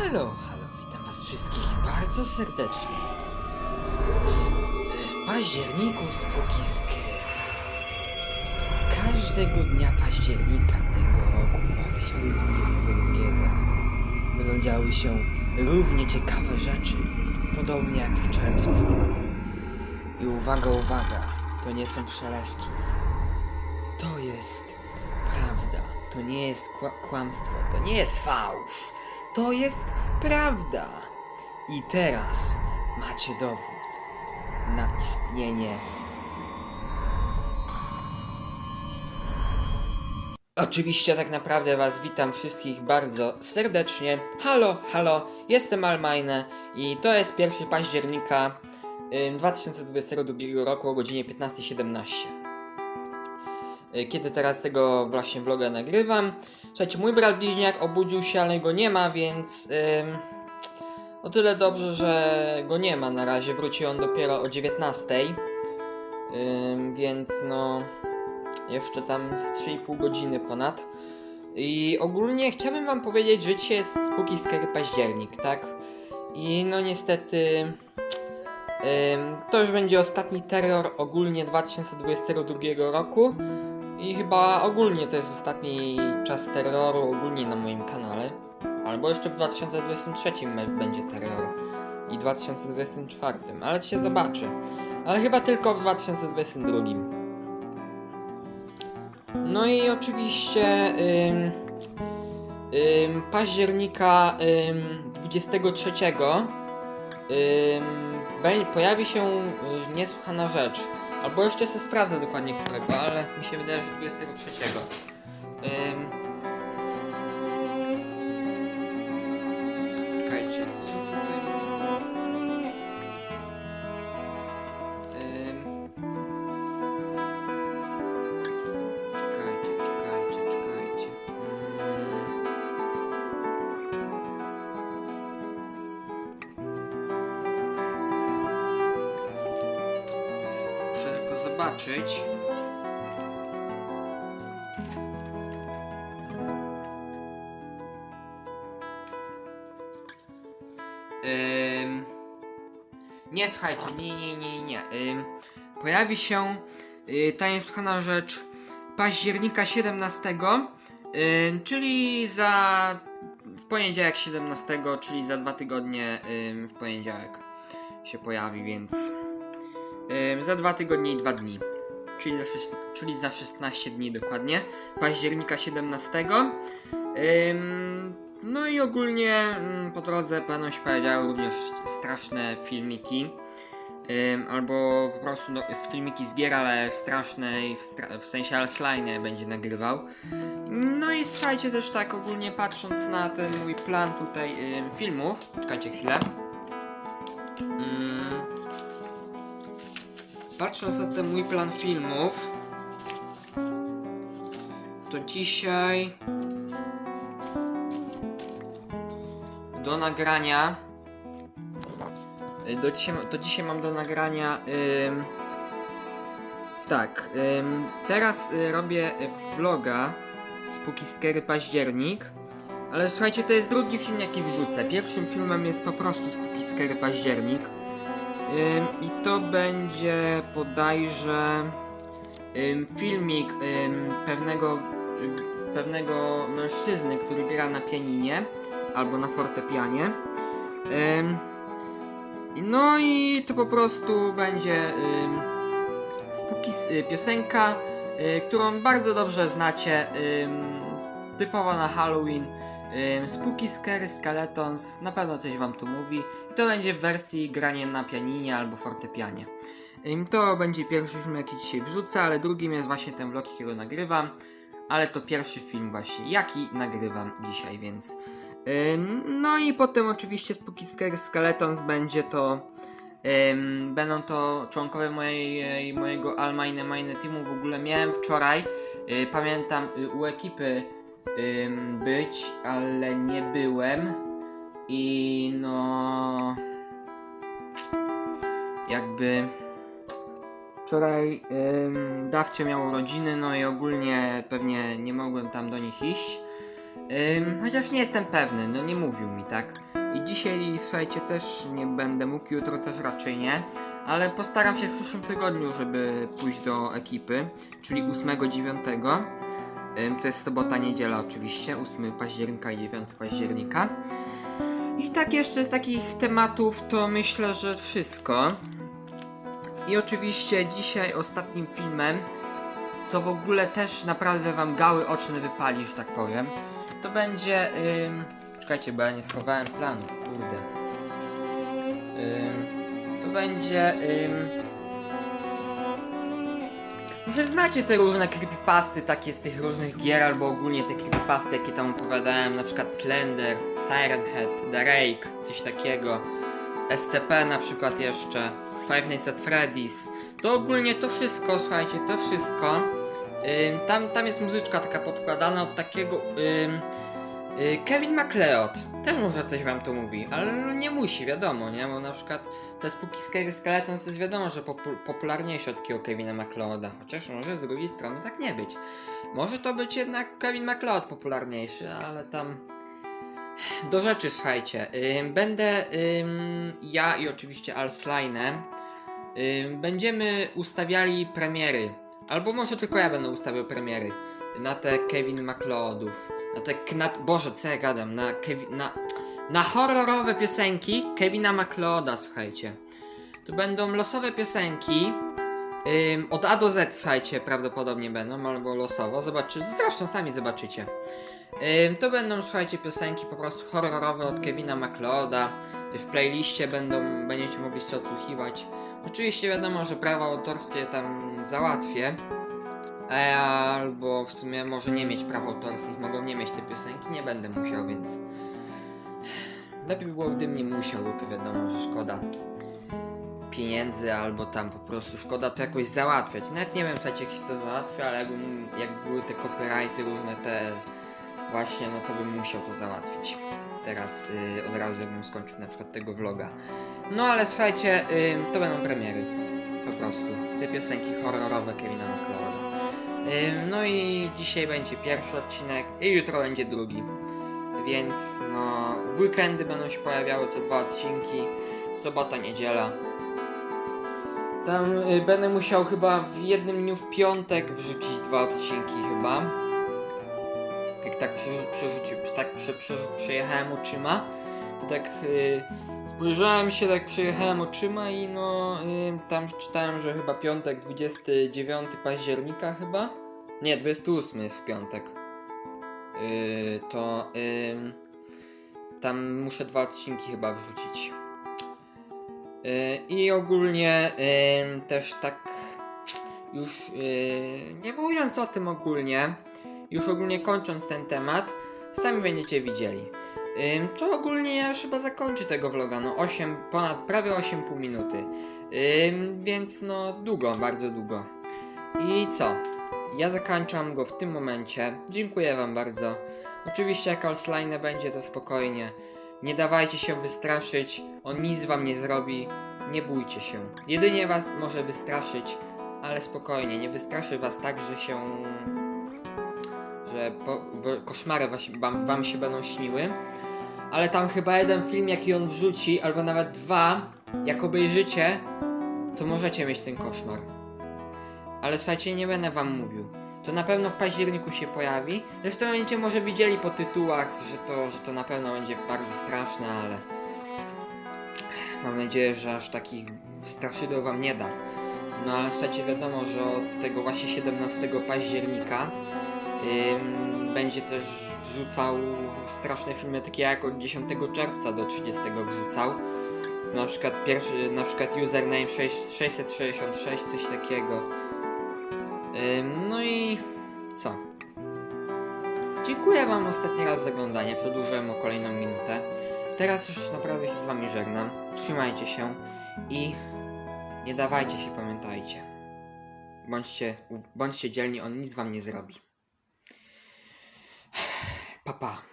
Halo, halo, witam was wszystkich bardzo serdecznie. W październiku spóki Scary. Każdego dnia października tego roku 2022 będą działy się równie ciekawe rzeczy, podobnie jak w czerwcu. I uwaga, uwaga, to nie są przelewki. To jest prawda. To nie jest kła- kłamstwo. To nie jest fałsz. To jest prawda. I teraz macie dowód na istnienie. Oczywiście tak naprawdę was witam wszystkich bardzo serdecznie. Halo, halo, jestem Almajne i to jest 1 października ym, 2022 roku o godzinie 15.17. Y, Kiedy teraz tego właśnie vloga nagrywam. Słuchajcie, mój brat bliźniak obudził się, ale go nie ma, więc o tyle dobrze, że go nie ma na razie. Wróci on dopiero o 19. Ym, więc no jeszcze tam z 3,5 godziny ponad. I ogólnie chciałbym wam powiedzieć, że dzisiaj jest spóki Scary październik, tak? I no niestety to już będzie ostatni terror ogólnie 2022 roku. I chyba ogólnie to jest ostatni czas terroru ogólnie na moim kanale. Albo jeszcze w 2023 me- będzie terror. I 2024, ale się zobaczy. Ale chyba tylko w 2022. No i oczywiście ym, ym, października ym, 23 ym, pojawi się y, niesłychana rzecz. Albo jeszcze sobie sprawdzę dokładnie którego, ale mi się wydaje, że 23. Ym... zobaczyć. Ym... Nie, słuchajcie, nie, nie, nie, nie. Ym... Pojawi się y, ta niesłychana rzecz października 17, ym, czyli za w poniedziałek 17, czyli za dwa tygodnie ym, w poniedziałek się pojawi, więc za dwa tygodnie i dwa dni. Czyli za, czyli za 16 dni dokładnie, października 17. Ym, no i ogólnie ym, po drodze będą się pojawiały również straszne filmiki. Ym, albo po prostu no, z filmiki z gier, ale w strasznej, w, stra- w sensie Alsline będzie nagrywał. No i słuchajcie też tak ogólnie patrząc na ten mój plan tutaj ym, filmów. Czekajcie chwilę. Patrząc na ten mój plan filmów, to dzisiaj do nagrania y, do dzisiaj, to dzisiaj mam do nagrania ym, tak ym, teraz y, robię vloga Spooky Scary październik ale słuchajcie to jest drugi film jaki wrzucę. Pierwszym filmem jest po prostu Spooky Scary październik I to będzie bodajże filmik pewnego, pewnego mężczyzny, który gra na pianinie albo na fortepianie. No i to po prostu będzie y, piosenka, y, którą bardzo dobrze znacie, typowa na Halloween. Spooky Scary Skeletons, na pewno coś wam tu mówi. I to będzie w wersji granie na pianinie albo fortepianie. To będzie pierwszy film, jaki dzisiaj wrzucę, ale drugim jest właśnie ten vlog, jakiego nagrywam. Ale to pierwszy film właśnie, jaki nagrywam dzisiaj, więc... No i potem oczywiście Spooky Scary Skeletons będzie to... Będą to członkowie mojej, mojego Almine Mine Teamu. W ogóle miałem wczoraj, y, pamiętam, y, u ekipy być, ale nie byłem. I no. Jakby. Wczoraj ym, dawcie miał urodziny, no i ogólnie pewnie nie mogłem tam do nich iść. Ym, chociaż nie jestem pewny, no nie mówił mi tak. I dzisiaj, słuchajcie, też nie będę mógł, jutro też raczej nie. Ale postaram się w przyszłym tygodniu, żeby pójść do ekipy, czyli 8-9. To jest sobota, niedziela oczywiście, 8 października i 9 października. I tak jeszcze z takich tematów to myślę, że wszystko. I oczywiście dzisiaj ostatnim filmem, co w ogóle też naprawdę wam gały oczne wypali, że tak powiem, to będzie... Ym... Czekajcie, bo ja nie schowałem planów, kurde. Ym... To będzie... Ym... Może znacie te różne creepypasty takie z tych różnych gier, albo ogólnie te creepypasty, jakie tam opowiadałem, na przykład Slender, Siren Head, The Rake, coś takiego, SCP na przykład jeszcze, Five Nights at Freddy's. To ogólnie to wszystko, słuchajcie, to wszystko. Ym, tam, tam jest muzyczka taka podkładana od takiego ym, y, Kevin MacLeod. Też może coś wam tu mówi, ale no nie musi, wiadomo, nie? Bo na przykład te Spooky Scary Skeletons to jest wiadomo, że popu popularniejsze od takiego Kevina MacLeoda. Chociaż może z drugiej strony tak nie być. Może to być jednak Kevin MacLeod popularniejszy, ale tam... Do rzeczy, słuchajcie. Ym, będę ym, ja i oczywiście Al Slime ym, będziemy ustawiali premiery. Albo może tylko ja będę ustawiał premiery na te Kevin MacLeodów. Na te. Na, Boże, co ja gadam? Na Kevin. Na, na horrorowe piosenki Kevina MacLeoda, słuchajcie. To będą losowe piosenki. Ym, od A do Z, słuchajcie, prawdopodobnie będą, albo losowo. Zobaczy, zresztą sami zobaczycie. Ym, to będą, słuchajcie, piosenki po prostu horrorowe od Kevina MacLeoda. W playliście będą, będziecie mogli się odsłuchiwać. Oczywiście wiadomo, że prawa autorskie tam załatwię. E, albo w sumie może nie mieć praw autorskich, mogą nie mieć te piosenki, nie będę musiał, więc lepiej by było, gdybym nie musiał, bo to wiadomo, że szkoda pieniędzy, albo tam po prostu szkoda to jakoś załatwiać. Nawet nie wiem, słuchajcie, jak się to załatwia, ale jakbym, jak były te copyrighty różne te właśnie, no to bym musiał to załatwić. Teraz y, od razu bym skończył na przykład tego vloga. No ale słuchajcie, y, to będą premiery. Po prostu. Te piosenki horrorowe Kevina MacLeoda. No i dzisiaj będzie pierwszy odcinek i jutro będzie drugi. Więc no, w weekendy będą się pojawiały co dwa odcinki. Sobota, niedziela. Tam y, będę musiał chyba w jednym dniu w piątek wrzucić dwa odcinki chyba. Jak tak, przy, przy, przy, oczyma, to tak y, spojrzałem się, tak przejechałem oczyma i no y, tam czytałem, że chyba piątek 29 października chyba. Nie, 28 jest w piątek. Y, to ym, tam muszę dwa odcinki chyba wrzucić. Y, I ogólnie ym, też tak już y, nie mówiąc o tym ogólnie, już ogólnie kończąc ten temat, sami będziecie widzieli. To ogólnie ja już chyba zakończę tego vloga, no 8, ponad prawie 8,5 minuty. Więc no długo, bardzo długo. I co? Ja zakończam go w tym momencie. Dziękuję wam bardzo. Oczywiście jak Alsline będzie to spokojnie. Nie dawajcie się wystraszyć, on nic wam nie zrobi. Nie bójcie się. Jedynie was może wystraszyć, ale spokojnie, nie wystraszy was tak, że się że po, koszmary wam, wam się będą śniły. Ale tam chyba jeden film, jaki on wrzuci, albo nawet dwa, jak obejrzycie, to możecie mieć ten koszmar. Ale słuchajcie, nie będę wam mówił. To na pewno w październiku się pojawi. Zresztą będziecie może widzieli po tytułach, że to, że to na pewno będzie bardzo straszne, ale mam nadzieję, że aż takich straszydeł wam nie da. No ale słuchajcie, wiadomo, że od tego właśnie 17 października będzie też wrzucał straszne filmy takie jak od 10 czerwca do 30 wrzucał. Na przykład pierwszy, na przykład username 6, 666, coś takiego. No i co? Dziękuję wam ostatni raz za oglądanie, przedłużyłem o kolejną minutę. Teraz już naprawdę się z wami żegnam. Trzymajcie się i nie dawajcie się, pamiętajcie. Bądźcie, bądźcie dzielni, on nic wam nie zrobi. Pa, pa.